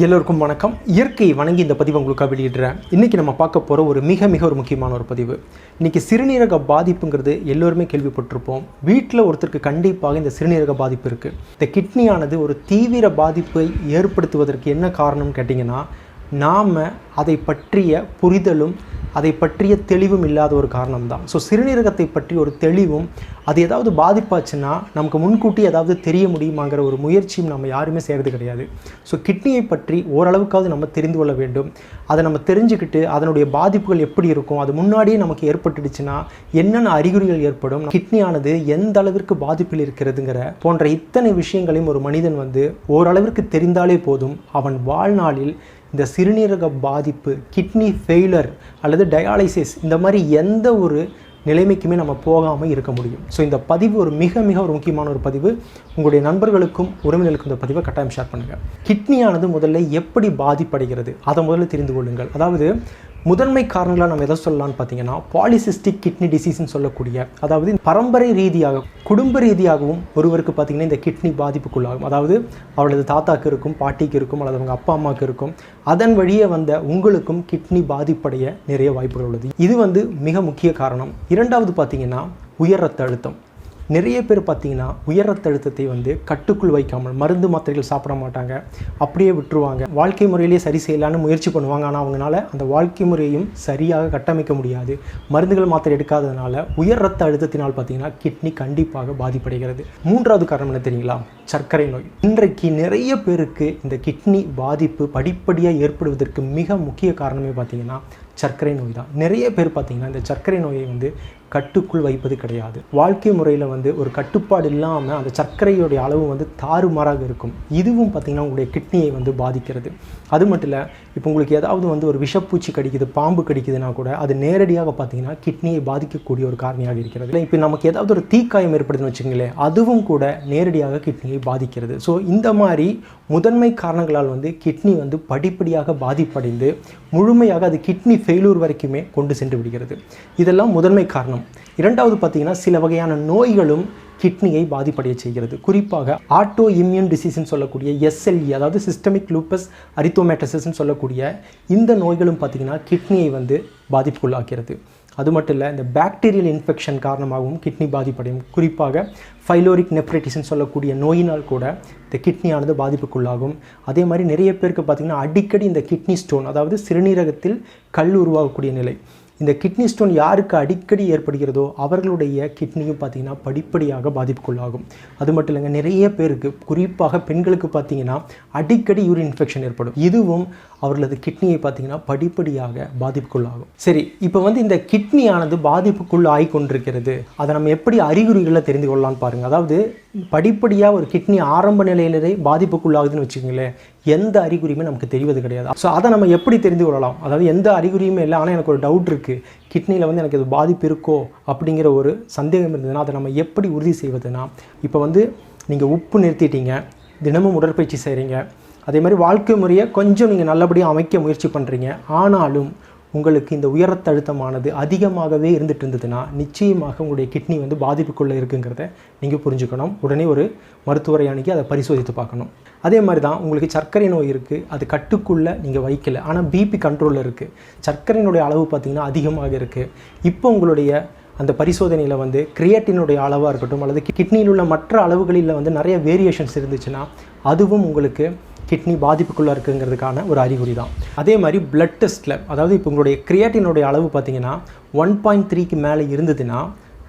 எல்லோருக்கும் வணக்கம். இயற்கை வணங்கி இந்த பதிவு உங்களுக்காக வெளியிடுறேன். இன்றைக்கி நம்ம பார்க்க போகிற ஒரு மிக மிக ஒரு முக்கியமான ஒரு பதிவு. இன்றைக்கி சிறுநீரக பாதிப்புங்கிறது எல்லோருமே கேள்விப்பட்டிருப்போம். வீட்டில் ஒருத்தருக்கு கண்டிப்பாக இந்த சிறுநீரக பாதிப்பு இருக்குது இந்த கிட்னியானது ஒரு தீவிர பாதிப்பை ஏற்படுத்துவதற்கு என்ன காரணம்னு கேட்டிங்கன்னா நாம் அதை பற்றிய புரிதலும் அதை பற்றிய தெளிவும் இல்லாத ஒரு காரணம் தான் ஸோ சிறுநீரகத்தை பற்றி ஒரு தெளிவும் அது ஏதாவது பாதிப்பாச்சுன்னா நமக்கு முன்கூட்டி ஏதாவது தெரிய முடியுமாங்கிற ஒரு முயற்சியும் நம்ம யாருமே செய்கிறது கிடையாது. ஸோ கிட்னியை பற்றி ஓரளவுக்காவது நம்ம தெரிந்து கொள்ள வேண்டும். அதை நம்ம தெரிஞ்சுக்கிட்டு அதனுடைய பாதிப்புகள் எப்படி இருக்கும் அது முன்னாடியே நமக்கு ஏற்பட்டுடுச்சுன்னா என்னென்ன அறிகுறிகள் ஏற்படும் கிட்னியானது எந்த அளவிற்கு பாதிப்பில் இருக்கிறதுங்கிற போன்ற இத்தனை விஷயங்களையும் ஒரு மனிதன் வந்து ஓரளவிற்கு தெரிந்தாலே போதும் அவன் வாழ்நாளில் இந்த சிறுநீரக பாதிப்பு கிட்னி ஃபெயிலர் அல்லது டயாலிசிஸ் இந்த மாதிரி எந்த ஒரு நிலைமைக்குமே நம்ம போகாமல் இருக்க முடியும். ஸோ இந்த பதிவு ஒரு மிக மிக ஒரு முக்கியமான ஒரு பதிவு. உங்களுடைய நண்பர்களுக்கும் உறவினர்களுக்கும் இந்த பதிவை கட்டாயம் ஷேர் பண்ணுங்கள் கிட்னியானது முதல்ல எப்படி பாதிப்படைகிறது? அதை முதல்ல தெரிந்து கொள்ளுங்கள். அதாவது முதன்மை காரணங்களாக நம்ம எதை சொல்லலாம்னு பார்த்தீங்கன்னா பாலிசிஸ்டிக் கிட்னி டிசீஸ்னு சொல்லக்கூடிய அதாவது பரம்பரை ரீதியாக குடும்ப ரீதியாகவும் ஒருவருக்கு பார்த்தீங்கன்னா இந்த கிட்னி பாதிப்புக்குள்ளாகும். அதாவது அவளது தாத்தாக்கு இருக்கும் பாட்டிக்கு இருக்கும் அல்லது அவங்க அப்பா அம்மாவுக்கு இருக்கும். அதன் வழியே வந்த உங்களுக்கும் கிட்னி பாதிப்படைய நிறைய வாய்ப்புகள் உள்ளது. இது வந்து மிக முக்கிய காரணம். இரண்டாவது பார்த்தீங்கன்னா உயர் ரத்த அழுத்தம். நிறைய பேர் பார்த்தீங்கன்னா உயர் ரத்த அழுத்தத்தை வந்து கட்டுக்குள் வைக்காமல் மருந்து மாத்திரைகள் சாப்பிட மாட்டாங்க. அப்படியே விட்டுருவாங்க. வாழ்க்கை முறையிலேயே சரி செய்யலான்னு முயற்சி பண்ணுவாங்க. ஆனால் அவங்களால அந்த வாழ்க்கை முறையையும் சரியாக கட்டமைக்க முடியாது. மருந்துகள் மாத்திரை எடுக்காததுனால உயர் ரத்த அழுத்தத்தினால் பார்த்தீங்கன்னா கிட்னி கண்டிப்பாக பாதிப்படைகிறது. மூன்றாவது காரணம் என்ன தெரியுங்களா? சர்க்கரை நோய். இன்றைக்கு நிறைய பேருக்கு இந்த கிட்னி பாதிப்பு படிப்படியாக ஏற்படுவதற்கு மிக முக்கிய காரணமே பார்த்தீங்கன்னா சர்க்கரை நோய் தான். நிறைய பேர் பார்த்தீங்கன்னா இந்த சர்க்கரை நோயை வந்து கட்டுக்குள் வைப்பது கிடையாது. வாழ்க்கை முறையில் வந்து ஒரு கட்டுப்பாடு இல்லாமல் அந்த சர்க்கரையுடைய அளவு வந்து தாறுமாறாக இருக்கும். இதுவும் பார்த்திங்கன்னா உங்களுடைய கிட்னியை வந்து பாதிக்கிறது. அது மட்டும் இல்லை இப்போ உங்களுக்கு ஏதாவது வந்து ஒரு விஷப்பூச்சி கடிக்குது பாம்பு கடிக்குதுன்னா கூட அது நேரடியாக பார்த்தீங்கன்னா கிட்னியை பாதிக்கக்கூடிய ஒரு காரணியாக இருக்கிறது. இல்லை இப்போ நமக்கு ஏதாவது ஒரு தீக்காயம் ஏற்படுதுன்னு வச்சுங்களேன் அதுவும் கூட நேரடியாக கிட்னியை பாதிக்கிறது. ஸோ இந்த மாதிரி முதன்மை காரணங்களால் வந்து கிட்னி வந்து படிப்படியாக பாதிப்படைந்து முழுமையாக அது கிட்னி ஃபெயிலூர் வரைக்குமே கொண்டு சென்று விடுகிறது. இதெல்லாம் முதன்மை காரணம். இரண்டாவது பார்த்தீங்கன்னா சில வகையான நோய்களும் கிட்னியை பாதிப்படைய செய்கிறது. குறிப்பாக ஆட்டோ இம்யூன் டிசீஸ்னு சொல்லக்கூடிய எஸ்எல்இ அதாவது சிஸ்டமிக் லூப்பஸ் அரித்தோமேட்டசிஸ்ன்னு சொல்லக்கூடிய இந்த நோய்களும் பார்த்திங்கன்னா கிட்னியை வந்து பாதிப்புக்குள்ளாக்கிறது. அது மட்டும் இல்லை இந்த பாக்டீரியல் இன்ஃபெக்ஷன் காரணமாகவும் கிட்னி பாதிப்படையும். குறிப்பாக ஃபைலோரிக் நெப்ரைட்டிஸ்ன்னு சொல்லக்கூடிய நோயினால் கூட இந்த கிட்னியானது பாதிப்புக்குள்ளாகும். அதே மாதிரி நிறைய பேருக்கு பார்த்திங்கன்னா அடிக்கடி இந்த கிட்னி ஸ்டோன் அதாவது சிறுநீரகத்தில் கல் உருவாகக்கூடிய நிலை. இந்த கிட்னி ஸ்டோன் யாருக்கு அடிக்கடி ஏற்படுகிறதோ அவர்களுடைய கிட்னியும் பார்த்திங்கன்னா படிப்படியாக பாதிப்புக்குள்ளாகும். அது மட்டும் இல்லைங்க நிறைய பேருக்கு குறிப்பாக பெண்களுக்கு பார்த்திங்கன்னா அடிக்கடி யூரின் இன்ஃபெக்ஷன் ஏற்படும். இதுவும் அவர்களது கிட்னியை பார்த்திங்கன்னா படிப்படியாக பாதிப்புக்குள்ளாகும். சரி இப்போ வந்து இந்த கிட்னியானது பாதிப்புக்குள் ஆகி கொண்டிருக்கிறது அதை நம்ம எப்படி அறிகுறிகளில் தெரிந்து கொள்ளலாம்னு பாருங்கள் அதாவது படிப்படியாக ஒரு கிட்னி ஆரம்ப நிலையிலே பாதிப்புக்குள்ளாகுதுன்னு வச்சுக்கோங்களேன். எந்த அறிகுறியுமே நமக்கு தெரிவது கிடையாது. ஸோ அதை நம்ம எப்படி தெரிந்து கொள்ளலாம்? அதாவது எந்த அறிகுறியுமே இல்லை. ஆனால் எனக்கு ஒரு டவுட் இருக்குது கிட்னியில் வந்து எனக்கு இது பாதிப்பு இருக்கோ? அப்படிங்கிற ஒரு சந்தேகம் இருந்ததுன்னா அதை நம்ம எப்படி உறுதி செய்வதுனா இப்போ வந்து நீங்கள் உப்பு நிறுத்திட்டீங்க தினமும் உடற்பயிற்சி செய்கிறீங்க அதே மாதிரி வாழ்க்கை முறையை கொஞ்சம் நீங்கள் நல்லபடியாக அமைக்க முயற்சி பண்ணுறீங்க ஆனாலும் உங்களுக்கு இந்த உயரத்தழுத்தமானது அதிகமாகவே இருந்துட்டு இருந்ததுன்னா நிச்சயமாக உங்களுடைய கிட்னி வந்து பாதிப்புக்குள்ளே இருக்குங்கிறத நீங்கள் புரிஞ்சுக்கணும். உடனே ஒரு மருத்துவரை அணுகி அதை பரிசோதித்து பார்க்கணும். அதே மாதிரி தான் உங்களுக்கு சர்க்கரை நோய் இருக்குது அது கட்டுக்குள்ளே நீங்கள் வைக்கல. ஆனால் பிபி கண்ட்ரோலில் இருக்குது சர்க்கரையினுடைய அளவு பார்த்திங்கன்னா அதிகமாக இருக்குது இப்போ உங்களுடைய அந்த பரிசோதனையில் வந்து கிரியேட்டினுடைய அளவாக இருக்கட்டும் அல்லது கிட்னியில் உள்ள மற்ற அளவுகளில் வந்து நிறைய வேரியேஷன்ஸ் இருந்துச்சுன்னா அதுவும் உங்களுக்கு கிட்னி பாதிப்புக்குள்ளே இருக்குங்கிறதுக்கான ஒரு அறிகுறி தான். அதே மாதிரி பிளட் டெஸ்ட்டில் அதாவது இப்போ உங்களுடைய கிரியேட்டினுடைய அளவு பார்த்தீங்கன்னா ஒன் பாயிண்ட் த்ரீக்கு மேலே இருந்ததுன்னா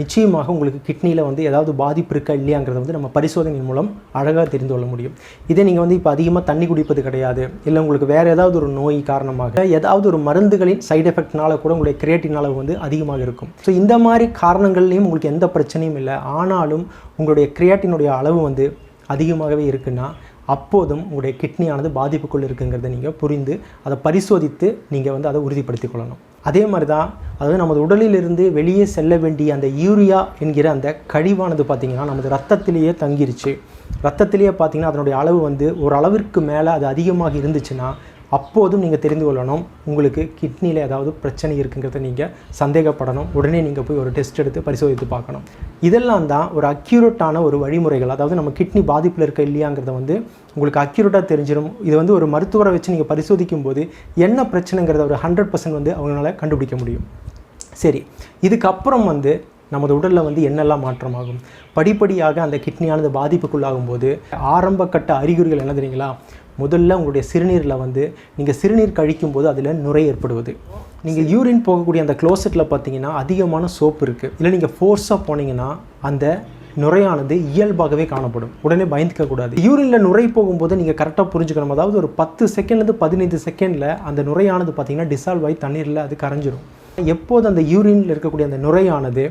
நிச்சயமாக உங்களுக்கு கிட்னியில் வந்து ஏதாவது பாதிப்பு இருக்கா இல்லையாங்கிறத வந்து நம்ம பரிசோதனை மூலம் அழகாக தெரிந்து கொள்ள முடியும். இதே நீங்கள் வந்து இப்போ அதிகமாக தண்ணி குடிப்பது கிடையாது. இல்லை உங்களுக்கு வேறு ஏதாவது ஒரு நோய் காரணமாக ஏதாவது ஒரு மருந்துகளின் சைடு எஃபெக்ட்னால கூட உங்களுடைய கிரியேட்டின் அளவு வந்து அதிகமாக இருக்கும். ஸோ இந்த மாதிரி காரணங்கள்லையும் உங்களுக்கு எந்த பிரச்சனையும் இல்லை. ஆனாலும் உங்களுடைய கிரியேட்டினுடைய அளவு வந்து அதிகமாகவே இருக்குன்னா அப்போதும் உங்களுடைய கிட்னியானது பாதிப்புக்குள் இருக்குங்கிறத நீங்கள் புரிந்து அதை பரிசோதித்து நீங்கள் வந்து அதை உறுதிப்படுத்தி கொள்ளணும். அதே மாதிரி தான் அதாவது நமது உடலிலிருந்து வெளியே செல்ல வேண்டிய அந்த யூரியா என்கிற அந்த கழிவானது பார்த்திங்கன்னா நமது ரத்தத்திலேயே தங்கிருச்சு. ரத்தத்திலேயே பார்த்திங்கன்னா அதனுடைய அளவு வந்து ஒரு அளவிற்கு மேலே அது அதிகமாக இருந்துச்சுன்னா அப்போதும் நீங்கள் தெரிந்து கொள்ளணும் உங்களுக்கு கிட்னியில் ஏதாவது பிரச்சனை இருக்குங்கிறத நீங்கள் சந்தேகப்படணும். உடனே நீங்கள் போய் ஒரு டெஸ்ட் எடுத்து பரிசோதித்து பார்க்கணும். இதெல்லாம் தான் ஒரு அக்யூரேட்டான ஒரு வழிமுறைகள். அதாவது நம்ம கிட்னி பாதிப்பில் இருக்க இல்லையாங்கிறத வந்து உங்களுக்கு அக்யூரேட்டாக தெரிஞ்சிடும் இது வந்து ஒரு மருத்துவரை வச்சு நீங்கள் பரிசோதிக்கும் போது என்ன பிரச்சனைங்கிறத ஒரு ஹண்ட்ரட் பர்சன்ட் வந்து அவங்களால கண்டுபிடிக்க முடியும். சரி இதுக்கப்புறம் வந்து நமது உடலில் வந்து என்னெல்லாம் மாற்றமாகும்? படிப்படியாக அந்த கிட்னியானது பாதிப்புக்குள்ளாகும் போது ஆரம்ப கட்ட அறிகுறிகள் என்ன தெரியுங்களா? முதல்ல உங்களுடைய சிறுநீரில் வந்து நீங்கள் சிறுநீர் கழிக்கும் போது அதில் நுரை ஏற்படுவது. நீங்கள் யூரின் போகக்கூடிய அந்த க்ளோசெட்டில் பார்த்தீங்கன்னா அதிகமான சோப்பு இருக்குது இல்லை நீங்கள் ஃபோர்ஸாக போனீங்கன்னா அந்த நுரையானது இயல்பாகவே காணப்படும். உடனே பயந்துக்க கூடாது. யூரினில் நுரை போகும்போது நீங்கள் கரெக்டாக புரிஞ்சுக்கணும். அதாவது ஒரு பத்து செகண்ட்லேருந்து பதினைந்து செகண்டில் அந்த நுரையானது பார்த்தீங்கன்னா டிசால்வ் ஆகி தண்ணீரில் அது கரைஞ்சிரும். எப்போது அந்த யூரினில் இருக்கக்கூடிய அந்த நுரையானது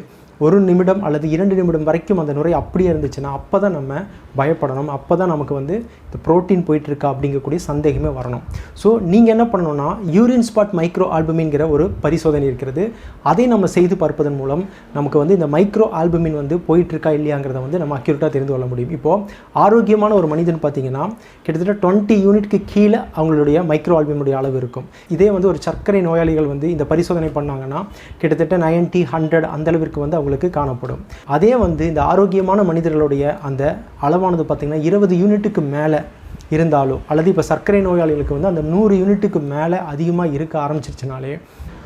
ஒரு நிமிடம் அல்லது இரண்டு நிமிடம் வரைக்கும் அந்த நுரை அப்படியே இருந்துச்சுன்னா அப்போ தான் நம்ம பயப்படணும். அப்போ தான் நமக்கு வந்து இந்த ப்ரோட்டீன் போயிட்டுருக்கா அப்படிங்கக்கூடிய சந்தேகமே வரணும். ஸோ நீங்கள் என்ன பண்ணணும்னா யூரின் ஸ்பாட் மைக்ரோ ஆல்புமின்கிற ஒரு பரிசோதனை இருக்கிறது. அதை நம்ம செய்து பார்ப்பதன் மூலம் நமக்கு வந்து இந்த மைக்ரோ ஆல்பமின் வந்து போயிட்டுருக்கா இல்லையாங்கிறத வந்து நம்ம அக்யூரேட்டாக தெரிந்து கொள்ள முடியும். இப்போது ஆரோக்கியமான ஒரு மனிதன் பார்த்தீங்கன்னா கிட்டத்தட்ட டுவெண்ட்டி யூனிட்க்கு கீழே அவங்களுடைய மைக்ரோ ஆல்பமினுடைய அளவு இருக்கும். இதே வந்து ஒரு சர்க்கரை நோயாளிகள் வந்து இந்த பரிசோதனை பண்ணாங்கன்னா கிட்டத்தட்ட நைன்ட்டி ஹண்ட்ரட் அந்த வந்து வந்து உங்களுக்கு காணப்படும். அதே வந்து இந்த ஆரோக்கியமான மனிதர்களுடைய அந்த அளவானது பார்த்திங்கன்னா இருபது யூனிட்டுக்கு மேலே இருந்தாலோ அல்லது இப்போ சர்க்கரை நோயாளிகளுக்கு வந்து அந்த நூறு யூனிட்டுக்கு மேலே அதிகமாக இருக்க ஆரம்பிச்சிருச்சுனாலே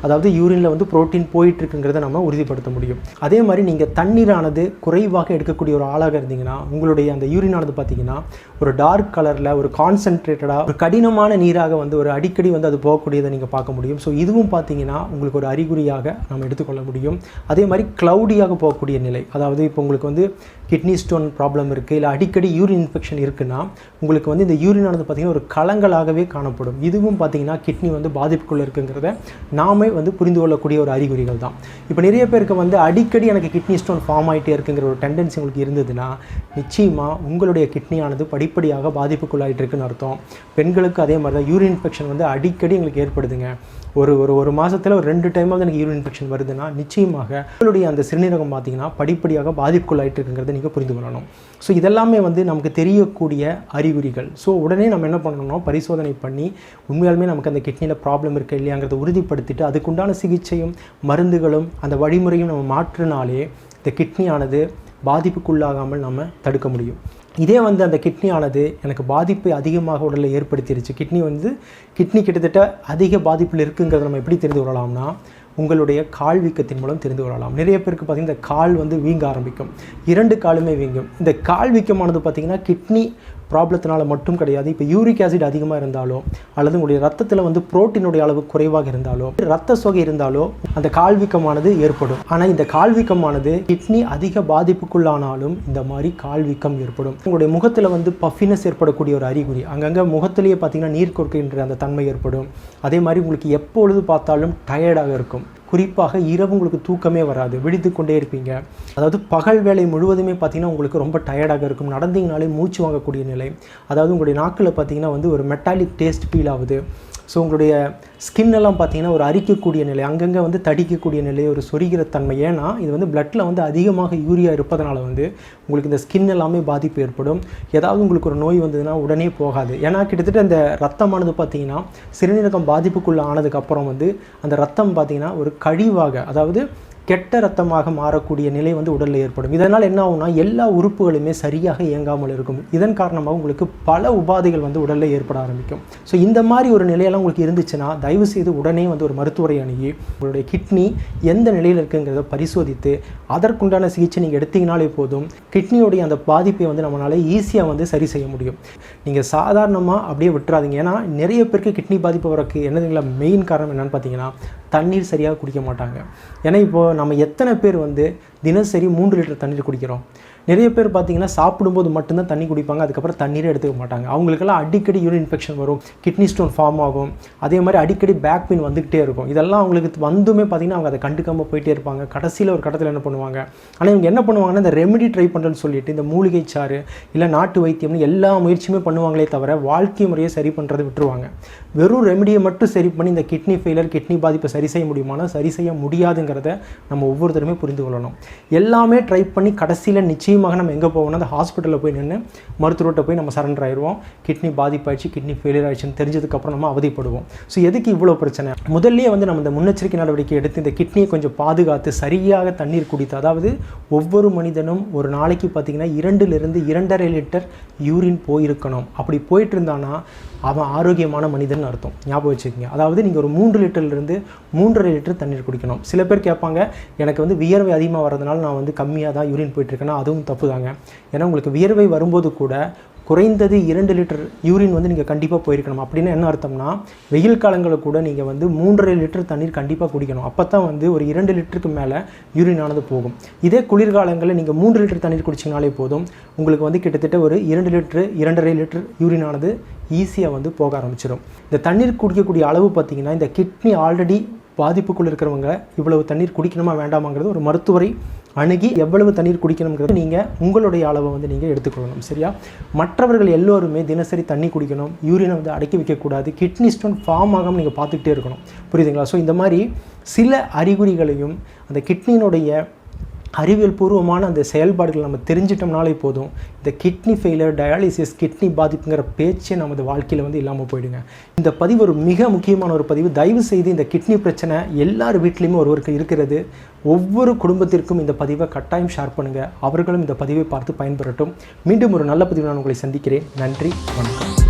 அதாவது யூரினில் வந்து புரோட்டீன் போயிட்டுருக்குங்கிறத நம்ம உறுதிப்படுத்த முடியும். அதே மாதிரி நீங்கள் தண்ணீரானது குறைவாக எடுக்கக்கூடிய ஒரு ஆளாக இருந்தீங்கன்னா உங்களுடைய அந்த யூரினானது பார்த்தீங்கன்னா ஒரு டார்க் கலரில் ஒரு கான்சென்ட்ரேட்டடாக ஒரு கடினமான நீராக வந்து ஒரு அடிக்கடி வந்து அது போகக்கூடியதை நீங்கள் பார்க்க முடியும். ஸோ இதுவும் பார்த்தீங்கன்னா உங்களுக்கு ஒரு அறிகுறியாக நம்ம எடுத்துக்கொள்ள முடியும். அதே மாதிரி க்ளவுடியாக போகக்கூடிய நிலை அதாவது இப்போ உங்களுக்கு வந்து கிட்னி ஸ்டோன் ப்ராப்ளம் இருக்குது இல்லை அடிக்கடி யூரின் இன்ஃபெக்ஷன் இருக்குன்னா உங்களுக்கு வந்து இந்த யூரினானது பார்த்திங்கன்னா ஒரு கலங்களாகவே காணப்படும். இதுவும் பார்த்திங்கன்னா கிட்னி வந்து பாதிப்புக்குள்ளே இருக்குங்கிறத நாமே வந்து புரிந்து கொள்ளக்கூடிய ஒரு அறிகுறிகள் தான். இப்போ நிறைய பேருக்கு வந்து அடிக்கடி எனக்கு கிட்னி ஸ்டோன் ஃபார்ம் ஆகிட்டே இருக்குங்கிற ஒரு டெண்டன்சி உங்களுக்கு இருந்ததுன்னா நிச்சயமாக உங்களுடைய கிட்னியானது படிப்படியாக பாதிப்புக்குள்ளாயிட்டு இருக்குன்னு அர்த்தம். பெண்களுக்கு அதே மாதிரி தான் யூரின் இன்ஃபெக்ஷன் வந்து அடிக்கடி எங்களுக்கு ஏற்படுதுங்க. ஒரு ஒரு ஒரு மாதத்தில் ஒரு ரெண்டு டைம் வந்து எனக்கு யூரின் இன்ஃபெக்ஷன் வருதுன்னா நிச்சயமாக உங்களுடைய அந்த சிறுநீரகம் பார்த்தீங்கன்னா படிப்படியாக பாதிப்புக்குள்ளாயிட்டு இருக்குங்கிறத நீங்கள் புரிந்து கொள்ளணும். ஸோ இதெல்லாமே வந்து நமக்கு தெரியக்கூடிய அறிகுறிகள். ஸோ உடனே நம்ம என்ன பண்ணணும் பரிசோதனை பண்ணி உண்மையாலுமே நமக்கு அந்த கிட்னியில் ப்ராப்ளம் இருக்கா இல்லையாங்கிறத உறுதிப்படுத்திட்டு அதுக்குண்டான சிகிச்சையும் மருந்துகளும் அந்த வழிமுறையும் நம்ம மாற்றினாலே இந்த கிட்னியானது பாதிப்புக்குள்ளாகாமல் நம்ம தடுக்க முடியும். இதே வந்து அந்த கிட்னியானது எனக்கு பாதிப்பை அதிகமாக உடலில் ஏற்படுத்திடுச்சு கிட்னி வந்து கிட்னி கிட்டத்தட்ட அதிக பாதிப்பில் இருக்குங்கிறத நம்ம எப்படி தெரிந்து கொள்ளலாம்னா உங்களுடைய கால் வீக்கத்தின் மூலம் தெரிந்து கொள்ளலாம். நிறைய பேருக்கு பார்த்திங்கன்னா இந்த கால் வந்து வீங்க ஆரம்பிக்கும். இரண்டு காலுமே வீங்கும். இந்த கால் வீக்கமானது பார்த்திங்கன்னா கிட்னி ப்ராப்ளத்தினால மட்டும் கிடையாது. இப்போ யூரிக் ஆசிட் அதிகமாக இருந்தாலோ அல்லது உங்களுடைய ரத்தத்தில் வந்து புரோட்டீனுடைய அளவு குறைவாக இருந்தாலோ ரத்த சொகை இருந்தாலோ அந்த கால்வீக்கமானது ஏற்படும். ஆனால் இந்த கால்வீக்கமானது கிட்னி அதிக பாதிப்புக்குள்ளானாலும் இந்த மாதிரி கால்வீக்கம் ஏற்படும். உங்களுடைய முகத்தில் வந்து பஃபினஸ் ஏற்படக்கூடிய ஒரு அறிகுறி. அங்கங்கே முகத்திலேயே பார்த்தீங்கன்னா நீர் கொடுக்கின்ற அந்த தன்மை ஏற்படும். அதே மாதிரி உங்களுக்கு எப்பொழுது பார்த்தாலும் டயர்டாக இருக்கும். குறிப்பாக இரவு உங்களுக்கு தூக்கமே வராது விழித்து கொண்டே இருப்பீங்க. அதாவது பகல் வேலை முழுவதுமே பார்த்தீங்கன்னா உங்களுக்கு ரொம்ப டயர்டாக இருக்கும். நடந்தீங்கனாலே மூச்சு வாங்கக்கூடிய நிலை. அதாவது உங்களுடைய நாக்கில் பார்த்தீங்கன்னா வந்து ஒரு மெட்டாலிக் டேஸ்ட் ஃபீல் ஆகுது. ஸோ உங்களுடைய ஸ்கின் எல்லாம் பார்த்தீங்கன்னா ஒரு அரிக்கக்கூடிய நிலை அங்கங்கே வந்து தடிக்கக்கூடிய நிலை ஒரு சொரிகிற தன்மை. ஏன்னா இது வந்து பிளட்டில் வந்து அதிகமாக யூரியா இருப்பதனால வந்து உங்களுக்கு இந்த ஸ்கின் எல்லாமே பாதிப்பு ஏற்படும். ஏதாவது உங்களுக்கு ஒரு நோய் வந்ததுன்னா உடனே போகாது. ஏன்னா கிட்டத்தட்ட இந்த ரத்தமானது பார்த்தீங்கன்னா சிறுநீரகம் பாதிப்புக்குள்ளே ஆனதுக்கப்புறம் வந்து அந்த ரத்தம் பார்த்திங்கன்னா ஒரு கழிவாக அதாவது கெட்ட ரத்தமாக மாறக்கூடிய நிலை வந்து உடலில் ஏற்படும். இதனால் என்ன ஆகும்னா எல்லா உறுப்புகளுமே சரியாக இயங்காமல் இருக்கும். இதன் காரணமாக உங்களுக்கு பல உபாதைகள் வந்து உடலில் ஏற்பட ஆரம்பிக்கும். ஸோ இந்த மாதிரி ஒரு நிலையெல்லாம் உங்களுக்கு இருந்துச்சுன்னா தயவு செய்து உடனே வந்து ஒரு மருத்துவரை அணுகி உங்களுடைய கிட்னி எந்த நிலையில் இருக்குங்கிறத பரிசோதித்து அதற்குண்டான சிகிச்சை நீங்கள் எடுத்தீங்கனாலே போதும் கிட்னியோடைய அந்த பாதிப்பை வந்து நம்மளால் ஈஸியாக வந்து சரி செய்ய முடியும். நீங்கள் சாதாரணமாக அப்படியே விட்டுறாதீங்க. ஏன்னா நிறைய பேருக்கு கிட்னி பாதிப்பு வரக்கு என்னதுங்களா மெயின் காரணம் என்னென்னு பார்த்தீங்கன்னா தண்ணீர் சரியாக குடிக்க மாட்டாங்க. ஏன்னா இப்போது நம்ம எத்தனை பேர் வந்து தினசரி மூன்று லிட்டர் தண்ணீர் குடிக்கிறோம். நிறைய பேர் பார்த்தீங்கன்னா சாப்பிடும்போது மட்டும்தான் தண்ணி குடிப்பாங்க அதுக்கப்புறம் தண்ணீரே எடுத்துக்க மாட்டாங்க. அவங்களுக்கெல்லாம் அடிக்கடி யூரின் இன்ஃபெக்ஷன் வரும் கிட்னி ஸ்டோன் ஃபார்ம் ஆகும். அதே மாதிரி அடிக்கடி பேக் பெயின் வந்துக்கிட்டே இருக்கும். இதெல்லாம் அவங்களுக்கு வந்துமே பார்த்தீங்கன்னா அவங்க அதை கண்டுக்காமல் போயிட்டே இருப்பாங்க. கடைசியில் ஒரு கட்டத்தில் என்ன பண்ணுவாங்க? ஆனால் இவங்க என்ன பண்ணுவாங்கன்னா இந்த ரெமெடி ட்ரை பண்ணுறேன்னு சொல்லிட்டு இந்த மூலிகை சாறு இல்லை நாட்டு வைத்தியம்னு எல்லா முயற்சியுமே பண்ணுவாங்களே தவிர வாழ்க்கை முறையை சரி பண்ணுறது விட்டுருவாங்க. வெறும் ரெமெடியை மட்டும் சரி பண்ணி இந்த கிட்னி ஃபெயிலர் கிட்னி பாதிப்பை சரி செய்ய முடியுமானா சரி செய்ய முடியாதுங்கிறத நம்ம ஒவ்வொருத்தருமே புரிந்து கொள்ளணும். எல்லாமே ட்ரை பண்ணி கடைசியில் நிச்சயமாக நம்ம எங்கே போவோம்னா அந்த ஹாஸ்பிட்டலில் போய் நின்று மருத்துவர்கிட்ட போய் நம்ம சரண்டர் ஆயிடுவோம் கிட்னி பாதிப்பாயிடுச்சு கிட்னி ஃபெயிலியர் ஆயிடுச்சுன்னு தெரிஞ்சதுக்கப்புறம் நம்ம அவதிப்படுவோம். ஸோ எதுக்கு இவ்வளோ பிரச்சனை? முதல்லயே வந்து நம்ம இந்த முன்னெச்சரிக்கை நடவடிக்கை எடுத்து இந்த கிட்னியை கொஞ்சம் பாதுகாத்து சரியாக தண்ணீர் குடித்து அதாவது ஒவ்வொரு மனிதனும் ஒரு நாளைக்கு பார்த்தீங்கன்னா இரண்டுலேருந்து இரண்டரை லிட்டர் யூரின் போயிருக்கணும். அப்படி போயிட்டு இருந்தானா அவன் ஆரோக்கியமான மனிதன் அர்த்தம். ஞாபகம் வச்சுக்கோங்க. அதாவது நீங்கள் ஒரு மூன்று லிட்டர்லேருந்து மூன்றரை லிட்டர் தண்ணீர் குடிக்கணும். சில பேர் கேட்பாங்க எனக்கு வந்து வியர்வை அதிகமாக வரது அதனால் நான் வந்து கம்மியாக தான் யூரின் போயிட்டுருக்கேன்னா அதுவும் தப்பு தாங்க ஏன்னா உங்களுக்கு வியர்வை வரும்போது கூட குறைந்தது இரண்டு லிட்டர் யூரின் வந்து நீங்கள் கண்டிப்பாக போயிருக்கணும். அப்படின்னு என்ன அர்த்தம்னா வெயில் காலங்களில் கூட நீங்கள் வந்து மூன்றரை லிட்டர் தண்ணீர் கண்டிப்பாக குடிக்கணும். அப்போ தான் வந்து ஒரு இரண்டு லிட்டருக்கு மேலே யூரின் ஆனது போகும். இதே குளிர்காலங்களில் நீங்கள் மூன்று லிட்டர் தண்ணீர் குடிச்சிங்கனாலே போதும் உங்களுக்கு வந்து கிட்டத்தட்ட ஒரு இரண்டு லிட்டரு இரண்டரை லிட்டர் யூரின் ஆனது ஈஸியாக வந்து போக ஆரம்பிச்சிடும் இந்த தண்ணீர் குடிக்கக்கூடிய அளவு பார்த்தீங்கன்னா இந்த கிட்னி ஆல்ரெடி பாதிப்புக்குள் இருக்கிறவங்க இவ்வளவு தண்ணீர் குடிக்கணுமா வேண்டாமாங்கிறது ஒரு மருத்துவரை அணுகி எவ்வளவு தண்ணீர் குடிக்கணுங்கிறது நீங்கள் உங்களுடைய அளவை வந்து நீங்கள் எடுத்துக்கொள்ளணும் சரியா? மற்றவர்கள் எல்லோருமே தினசரி தண்ணி குடிக்கணும் யூரினை வந்து அடக்கி வைக்கக்கூடாது கிட்னி ஸ்டோன் ஃபார்ம் ஆகாமல் நீங்கள் பார்த்துக்கிட்டே இருக்கணும். புரியுதுங்களா? ஸோ இந்த மாதிரி சில அறிகுறிகளையும் அந்த கிட்னியினுடைய அறிவியல் பூர்வமான அந்த செயல்பாடுகள் நம்ம தெரிஞ்சிட்டோம்னாலே போதும். இந்த கிட்னி ஃபெயிலியர் டயாலிசிஸ் கிட்னி பாதிப்புங்கிற பேச்சே நமது வாழ்க்கையில் வந்து இல்லாமல் போயிடுங்க. இந்த பதிவு ஒரு மிக முக்கியமான ஒரு பதிவு. தயவு செய்து இந்த கிட்னி பிரச்சனை எல்லார் வீட்லேயுமே ஒருவருக்கு இருக்கிறது. ஒவ்வொரு குடும்பத்திற்கும் இந்த பதிவை கட்டாயம் ஷேர் பண்ணுங்கள் அவர்களும் இந்த பதிவை பார்த்து பயன்பெறட்டும். மீண்டும் ஒரு நல்ல பதிவு நான் உங்களை சந்திக்கிறேன். நன்றி வணக்கம்.